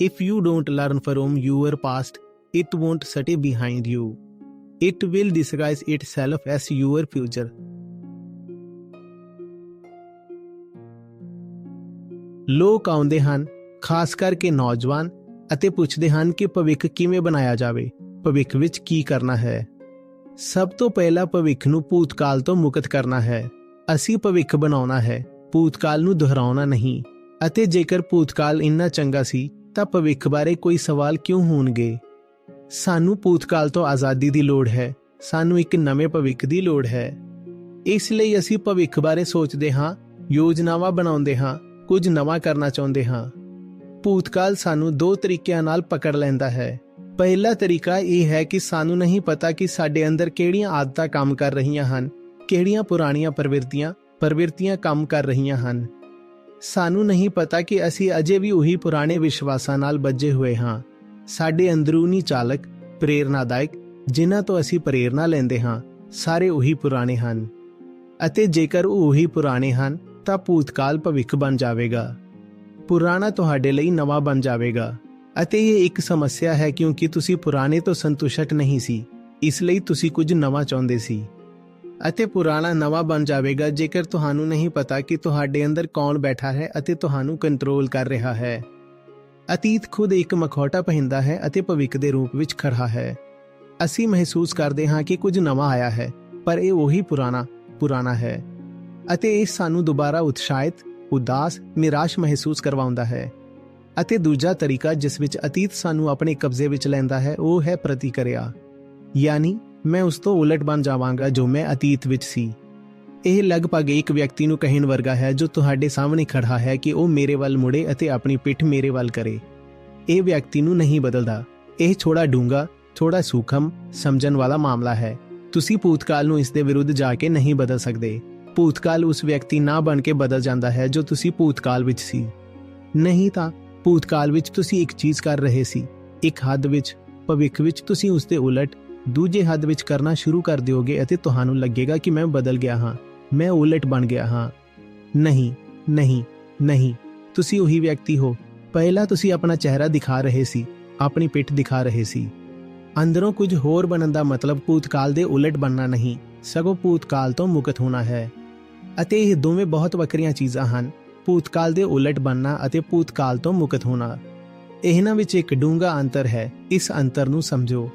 If you don't learn from your past, it won't stay behind you. It will disguise itself as your future. ਲੋਕ ਆਉਂਦੇ ਹਨ ਖਾਸ ਕਰਕੇ ਨੌਜਵਾਨ ਅਤੇ ਪੁੱਛਦੇ ਹਨ ਕਿ ਭਵਿੱਖ ਕਿਵੇਂ ਬਣਾਇਆ ਜਾਵੇ ਭਵਿੱਖ ਵਿੱਚ ਕੀ ਕਰਨਾ ਹੈ ਸਭ ਤੋਂ ਪਹਿਲਾਂ ਭਵਿੱਖ ਨੂੰ ਭੂਤਕਾਲ ਤੋਂ ਮੁਕਤ ਕਰਨਾ ਹੈ ਅਸੀਂ ਭਵਿੱਖ ਬਣਾਉਣਾ ਹੈ ਭੂਤਕਾਲ ਨੂੰ ਦੁਹਰਾਉਣਾ ਨਹੀਂ ਅਤੇ ਜੇਕਰ ਭੂਤਕਾਲ ਇੰਨਾ ਚੰਗਾ ਸੀ ਤਾਂ ਭਵਿੱਖ ਬਾਰੇ ਕੋਈ ਸਵਾਲ ਕਿਉਂ ਹੋਣਗੇ? ਸਾਨੂੰ ਭੂਤਕਾਲ ਤੋਂ ਆਜ਼ਾਦੀ ਦੀ ਲੋੜ ਹੈ। ਸਾਨੂੰ ਇੱਕ ਨਵੇਂ ਭਵਿੱਖ ਦੀ ਲੋੜ ਹੈ। ਇਸ ਲਈ ਅਸੀਂ ਭਵਿੱਖ ਬਾਰੇ ਸੋਚਦੇ ਹਾਂ, ਯੋਜਨਾਵਾਂ ਬਣਾਉਂਦੇ ਹਾਂ, ਕੁਝ ਨਵਾਂ ਕਰਨਾ ਚਾਹੁੰਦੇ ਹਾਂ। ਭੂਤਕਾਲ ਸਾਨੂੰ ਦੋ ਤਰੀਕਿਆਂ ਨਾਲ ਪਕੜ ਲੈਂਦਾ ਹੈ। ਪਹਿਲਾ ਤਰੀਕਾ ਇਹ ਹੈ ਕਿ ਸਾਨੂੰ ਨਹੀਂ ਪਤਾ ਕਿ ਸਾਡੇ ਅੰਦਰ ਕਿਹੜੀਆਂ ਆਦਤਾਂ ਕੰਮ ਕਰ ਰਹੀਆਂ ਹਨ, ਕਿਹੜੀਆਂ ਪੁਰਾਣੀਆਂ ਪ੍ਰਵਿਰਤੀਆਂ ਪ੍ਰਵਿਰਤੀਆਂ ਕੰਮ ਕਰ ਰਹੀਆਂ ਹਨ। ਸਾਨੂੰ ਨਹੀਂ ਪਤਾ ਕਿ ਅਸੀਂ ਅਜੇ ਵੀ ਉਹੀ ਪੁਰਾਣੇ ਵਿਸ਼ਵਾਸਾਂ ਨਾਲ ਬੱਝੇ ਹੋਏ ਹਾਂ। ਸਾਡੇ ਅੰਦਰੂਨੀ ਚਾਲਕ, ਪ੍ਰੇਰਨਾਦਾਇਕ, ਜਿਨ੍ਹਾਂ ਤੋਂ ਅਸੀਂ ਪ੍ਰੇਰਨਾ ਲੈਂਦੇ ਹਾਂ, ਸਾਰੇ ਉਹੀ ਪੁਰਾਣੇ ਹਨ। ਅਤੇ ਜੇਕਰ ਉਹ ਉਹੀ ਪੁਰਾਣੇ ਹਨ, ਤਾਂ ਭੂਤਕਾਲ ਭਵਿੱਖ ਬਣ ਜਾਵੇਗਾ। ਪੁਰਾਣਾ ਤੁਹਾਡੇ ਲਈ ਨਵਾਂ ਬਣ ਜਾਵੇਗਾ। ਅਤੇ ਇਹ ਇੱਕ ਸਮੱਸਿਆ ਹੈ ਕਿਉਂਕਿ ਤੁਸੀਂ ਪੁਰਾਣੇ ਤੋਂ ਸੰਤੁਸ਼ਟ ਨਹੀਂ ਸੀ। ਇਸ ਲਈ ਤੁਸੀਂ ਕੁਝ ਨਵਾਂ ਚਾਹੁੰਦੇ ਸੀ। ਅਤੇ ਪੁਰਾਣਾ ਨਵਾਂ ਬਣ ਜਾਵੇਗਾ, ਜੇਕਰ ਤੁਹਾਨੂੰ ਨਹੀਂ ਪਤਾ ਕਿ ਤੁਹਾਡੇ ਅੰਦਰ ਕੌਣ ਬੈਠਾ ਹੈ ਅਤੇ ਤੁਹਾਨੂੰ ਕੰਟਰੋਲ ਕਰ ਰਿਹਾ ਹੈ। ਅਤੀਤ ਖੁਦ ਇੱਕ ਮਖੌਟਾ ਪਹਿਨਦਾ ਹੈ ਅਤੇ ਭਵਿੱਖ ਦੇ ਰੂਪ ਵਿੱਚ ਖੜਾ ਹੈ। ਅਸੀਂ ਮਹਿਸੂਸ ਕਰਦੇ ਹਾਂ ਕਿ ਕੁਝ ਨਵਾਂ ਆਇਆ ਹੈ, ਪਰ ਇਹ ਉਹੀ ਪੁਰਾਣਾ ਪੁਰਾਣਾ ਹੈ। ਅਤੇ ਇਹ ਸਾਨੂੰ ਦੁਬਾਰਾ ਉਤਸ਼ਾਹਿਤ, ਉਦਾਸ, ਨਿਰਾਸ਼ ਮਹਿਸੂਸ ਕਰਵਾਉਂਦਾ ਹੈ। ਅਤੇ ਦੂਜਾ ਤਰੀਕਾ ਜਿਸ ਵਿੱਚ ਅਤੀਤ ਸਾਨੂੰ ਆਪਣੇ ਕਬਜ਼ੇ ਵਿੱਚ ਲੈਂਦਾ ਹੈ, ਉਹ ਹੈ ਪ੍ਰਤੀਕਿਰਿਆ। ਯਾਨੀ ਮੈਂ ਉਸ ਤੋਂ ਉਲਟ ਬਣ ਜਾਵਾਂਗਾ ਜੋ ਮੈਂ ਅਤੀਤ ਵਿੱਚ ਸੀ। ਇਹ ਲਗਭਗ ਇੱਕ ਵਿਅਕਤੀ ਨੂੰ ਕਹਿਣ ਵਰਗਾ ਹੈ ਜੋ ਤੁਹਾਡੇ ਸਾਹਮਣੇ ਖੜਾ ਹੈ ਕਿ ਉਹ ਮੇਰੇ ਵੱਲ ਮੁੜੇ ਅਤੇ ਆਪਣੀ ਪਿੱਠ ਮੇਰੇ ਵੱਲ ਕਰੇ। ਇਹ ਵਿਅਕਤੀ ਨੂੰ ਨਹੀਂ ਬਦਲਦਾ। ਇਹ ਥੋੜਾ ਡੂੰਗਾ ਥੋੜਾ ਸੂਖਮ, ਸਮਝਣ ਵਾਲਾ ਮਾਮਲਾ ਹੈ। ਤੁਸੀਂ ਭੂਤਕਾਲ ਨੂੰ ਇਸ ਦੇ ਵਿਰੁੱਧ ਜਾ ਕੇ ਨਹੀਂ ਬਦਲ ਸਕਦੇ। ਭੂਤਕਾਲ ਉਸ ਵਿਅਕਤੀ ਨਾ ਬਣ ਕੇ ਬਦਲ ਜਾਂਦਾ ਹੈ ਜੋ ਤੁਸੀਂ ਭੂਤਕਾਲ ਵਿੱਚ ਸੀ। ਨਹੀਂ ਤਾਂ, ਭੂਤਕਾਲ ਵਿੱਚ ਤੁਸੀਂ ਇੱਕ ਚੀਜ਼ ਕਰ ਰਹੇ ਸੀ। ਇੱਕ ਹੱਦ ਵਿੱਚ, ਭਵਿੱਖ ਵਿੱਚ ਤੁਸੀਂ ਉਸ ਦੇ ਉਲਟ ਦੂਜੇ ਹੱਦ ਵਿੱਚ ਕਰਨਾ ਸ਼ੁਰੂ ਕਰ ਦਿਓਗੇ ਅਤੇ ਤੁਹਾਨੂੰ ਲੱਗੇਗਾ ਕਿ ਮੈਂ ਬਦਲ ਗਿਆ ਹਾਂ, ਮੈਂ ਉਲਟ ਬਣ ਗਿਆ ਹਾਂ। ਨਹੀਂ ਨਹੀਂ ਨਹੀਂ, ਤੁਸੀਂ ਉਹੀ ਵਿਅਕਤੀ ਹੋ। ਪਹਿਲਾਂ ਤੁਸੀਂ ਆਪਣਾ ਚਿਹਰਾ ਦਿਖਾ ਰਹੇ ਸੀ, ਆਪਣੀ ਪਿੱਠ ਦਿਖਾ ਰਹੇ ਸੀ। ਅੰਦਰੋਂ ਕੁਝ ਹੋਰ ਬਣਨ ਦਾ ਮਤਲਬ ਭੂਤਕਾਲ ਦੇ ਉਲਟ ਬਣਨਾ ਨਹੀਂ, ਸਗੋਂ ਭੂਤਕਾਲ ਤੋਂ ਮੁਕਤ ਹੋਣਾ ਹੈ। ਅਤੇ ਇਹ ਦੋਵੇਂ ਬਹੁਤ ਵੱਖਰੀਆਂ ਚੀਜ਼ਾਂ ਹਨ, ਭੂਤਕਾਲ ਦੇ ਉਲਟ ਬਣਨਾ ਅਤੇ ਭੂਤਕਾਲ ਤੋਂ ਮੁਕਤ ਹੋਣਾ। ਇਹਨਾਂ ਵਿੱਚ ਇੱਕ ਡੂੰਘਾ ਅੰਤਰ ਹੈ, ਇਸ ਅੰਤਰ ਨੂੰ ਸਮਝੋ।